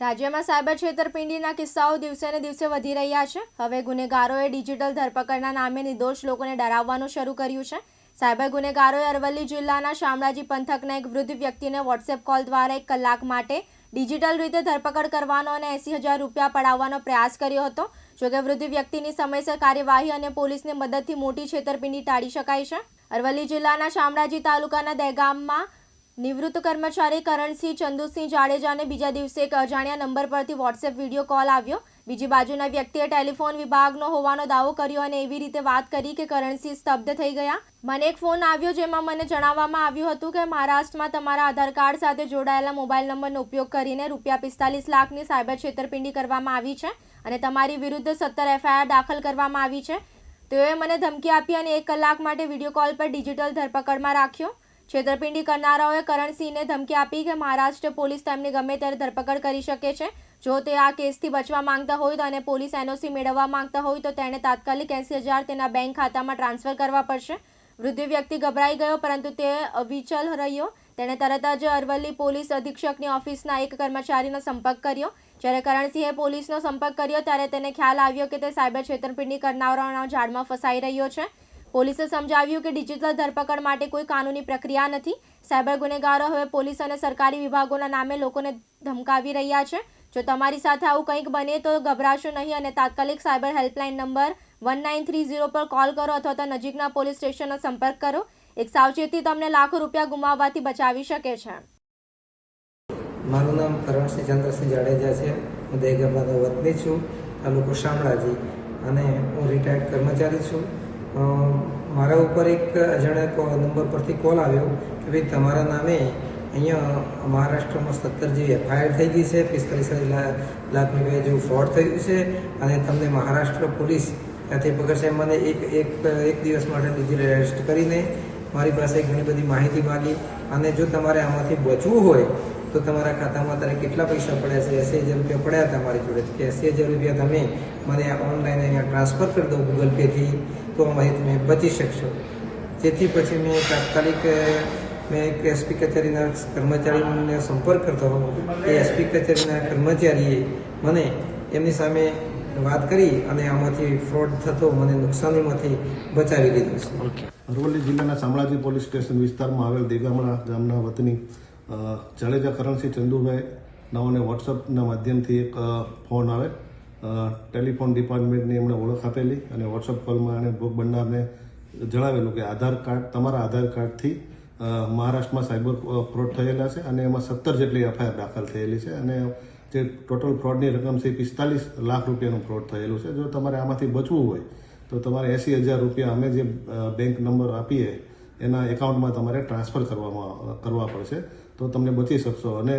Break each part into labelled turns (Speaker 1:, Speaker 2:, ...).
Speaker 1: રાજ્યમાં સાયબર છેતરપિંડીના કિસ્સાઓ દિવસે ને દિવસે વધી રહ્યા છે. હવે ગુનેગારોએ ડિજિટલ ધરપકડના નામે નિર્દોષ લોકોને ડરાવવાનું શરૂ કર્યું છે. સાયબર ગુનેગારોએ અરવલ્લી જિલ્લાના શામળાજી પંથકના એક વૃદ્ધ વ્યક્તિને વોટ્સએપ કોલ દ્વારા એક કલાક માટે ડિજિટલ રીતે ધરપકડ કરવાનો અને એંસી હજાર રૂપિયા પડાવવાનો પ્રયાસ કર્યો હતો. જોકે વૃદ્ધ વ્યક્તિની સમયસર કાર્યવાહી અને પોલીસની મદદથી મોટી છેતરપિંડી ટાળી શકાય છે. અરવલ્લી જિલ્લાના શામળાજી તાલુકાના દહેગામમાં નિવૃત્ત કર્મચારી કરણસિંહ ચંદુસિંહ જાડેજાને બીજા દિવસે એક અજાણ્યા નંબર પરથી વોટ્સએપ વીડિયો કોલ આવ્યો. બીજી બાજુના વ્યક્તિએ ટેલિફોન વિભાગનો હોવાનો દાવો કર્યો અને એવી રીતે વાત કરી કે કરણસિંહ સ્તબ્ધ થઈ ગયા. મને એક ફોન આવ્યો જેમાં મને જણાવવામાં આવ્યું હતું કે મહારાષ્ટ્રમાં તમારા આધાર કાર્ડ સાથે જોડાયેલા મોબાઈલ નંબરનો ઉપયોગ કરીને રૂપિયા પિસ્તાલીસ લાખની સાયબર છેતરપિંડી કરવામાં આવી છે અને તમારી વિરુદ્ધ સત્તર એફઆઈઆર દાખલ કરવામાં આવી છે. તેઓએ મને ધમકી આપી અને એક કલાક માટે વીડિયો કોલ પર ડિજિટલ ધરપકડમાં રાખ્યો. છેતરપિંડી કરનારાઓએ કરણસિંહને ધમકી આપી કે મહારાષ્ટ્ર પોલીસ તેમની ગમે ત્યારે ધરપકડ કરી શકે છે. જો તે આ કેસથી બચવા માંગતા હોય તો અને પોલીસ એનઓસી મેળવવા માંગતા હોય તો તેણે તાત્કાલિક એંસી હજાર તેના બેંક ખાતામાં ટ્રાન્સફર કરવા પડશે. વૃદ્ધ વ્યક્તિ ગભરાઈ ગયો પરંતુ તે અવિચલ રહ્યો. તેણે તરત જ અરવલ્લી પોલીસ અધિક્ષકની ઓફિસના એક કર્મચારીનો સંપર્ક કર્યો. જ્યારે કરણસિંહે પોલીસનો સંપર્ક કર્યો ત્યારે તેને ખ્યાલ આવ્યો કે તે સાયબર છેતરપિંડી કરનારાઓના જાળમાં ફસાઈ રહ્યો છે. પોલીસે સમજાવ્યું કે ડિજિટલ ધરપકડ માટે કોઈ કાનૂની પ્રક્રિયા નથી. સાયબર ગુનેગારો હવે પોલીસ અને સરકારી વિભાગોના નામે લોકોને ધમકાવી રહ્યા છે. જો તમારી સાથે આવું કંઈક બને તો ગભરાશો નહીં અને તાત્કાલિક cyber helpline number one nine three zero પર કોલ કરો અથવા તો નજીકના પોલીસ સ્ટેશનનો સંપર્ક કરો. એક સાવચેતી તમને લાખો રૂપિયા ગુમાવવાથી બચાવી શકે છે.
Speaker 2: મારું નામ કરણસિંહ ચંદ્રસિંહ જાડેજા છે. હું દહેગામનો વતની છું. તાલુકો શામળાજી. અને હું રિટાયર્ડ કર્મચારી છું. મારા ઉપર એક અજાણ્યા નંબર પરથી કોલ આવ્યો કે ભાઈ તમારા નામે અહીંયા મહારાષ્ટ્રમાં સત્તર જેવી એફઆઈઆર થઈ ગઈ છે, પિસ્તાલીસ લાખ રૂપિયા જેવું ફ્રોડ થયું છે અને તમને મહારાષ્ટ્ર પોલીસ ત્યાંથી પકડશે. મને એક એક એક દિવસ માટે ડિજિટલ એરેસ્ટ કરીને મારી પાસે ઘણી બધી માહિતી માગી અને જો તમારે આમાંથી બચવું હોય તો તમારા ખાતામાં તારે કેટલા પૈસા પડ્યા છે? એસી હજાર રૂપિયા પડ્યા હતા મારી જોડે. કે એસી હજાર રૂપિયા તમે મને ઓનલાઈન અહીંયા ટ્રાન્સફર કરી દો ગૂગલ પેથી તો અમારી તમે બચી શકશો. તેથી પછી મેં તાત્કાલિક મેં એસપી કચેરીના કર્મચારીને સંપર્ક કરતો એ એસપી કચેરીના કર્મચારીએ મને એમની સામે વાત કરી અને આમાંથી ફ્રોડ થતો, મને નુકસાનીમાંથી બચાવી લીધું છે.
Speaker 3: અરવલ્લી જિલ્લાના શામળાજી પોલીસ સ્ટેશન વિસ્તારમાં આવેલ દેગામડા ગામના વતની જાડેજા કરણસિંહ ચંદુભાઈ નાઓને વોટ્સઅપના માધ્યમથી એક ફોન આવે. ટેલિફોન ડિપાર્ટમેન્ટની એમણે ઓળખ આપેલી અને વોટ્સઅપ કોલમાં એણે ભોગ બનનારને જણાવેલું કે આધાર કાર્ડ, તમારા આધાર કાર્ડથી મહારાષ્ટ્રમાં સાયબર ફ્રોડ થયેલા છે અને એમાં સત્તર જેટલી એફઆઈઆર દાખલ થયેલી છે અને જે ટોટલ ફ્રોડની રકમ છે પિસ્તાલીસ લાખ રૂપિયાનું ફ્રોડ થયેલું છે. જો તમારે આમાંથી બચવું હોય, તો તમારે એંસી હજાર રૂપિયા અમે જે બેંક નંબર આપીએ, એના એકાઉન્ટમાં તમારે ટ્રાન્સફર કરવામાં કરવા પડશે. તો તમને બચી શકશો. અને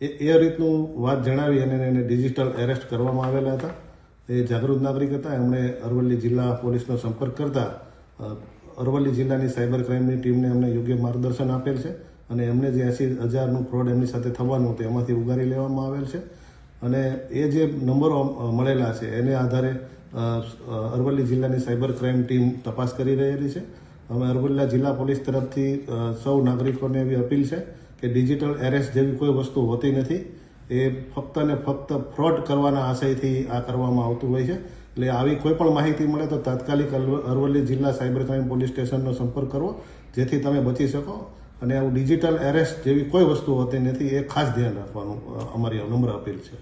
Speaker 3: એ એ રીતનું વાત જણાવી અને એને ડિજિટલ એરેસ્ટ કરવામાં આવેલા હતા. એ જાગૃત નાગરિક હતા. એમણે અરવલ્લી જિલ્લા પોલીસનો સંપર્ક કરતા અરવલ્લી જિલ્લાની સાયબર ક્રાઇમની ટીમને એમને યોગ્ય માર્ગદર્શન આપેલ છે અને એમને જે એસી હજારનું ફ્રોડ એમની સાથે થવાનું હતું, એમાંથી ઉગારી લેવામાં આવેલ છે. અને એ જે નંબરો મળેલા છે, એને આધારે અરવલ્લી જિલ્લાની સાયબર ક્રાઇમ ટીમ તપાસ કરી રહેલી છે. અમે અરવલ્લા જિલ્લા પોલીસ તરફથી સૌ નાગરિકોને એવી અપીલ છે કે ડિજિટલ એરેસ્ટ જેવી કોઈ વસ્તુ હોતી નથી. એ ફક્ત ને ફક્ત ફ્રોડ કરવાના આશયથી આ કરવામાં આવતું હોય છે. એટલે આવી કોઈ પણ માહિતી મળે તો તાત્કાલિક અરવ- અરવલ્લી જિલ્લા સાયબર ક્રાઇમ પોલીસ સ્ટેશનનો સંપર્ક કરવો, જેથી તમે બચી શકો. અને આવું ડિજિટલ એરેસ્ટ જેવી કોઈ વસ્તુ હોતી નથી એ ખાસ ધ્યાન રાખવાનું અમારી નમ્ર અપીલ છે.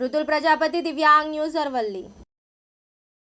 Speaker 1: ઋતુલ પ્રજાપતિ, દિવ્યાંગ ન્યૂઝ અરવલ્લી.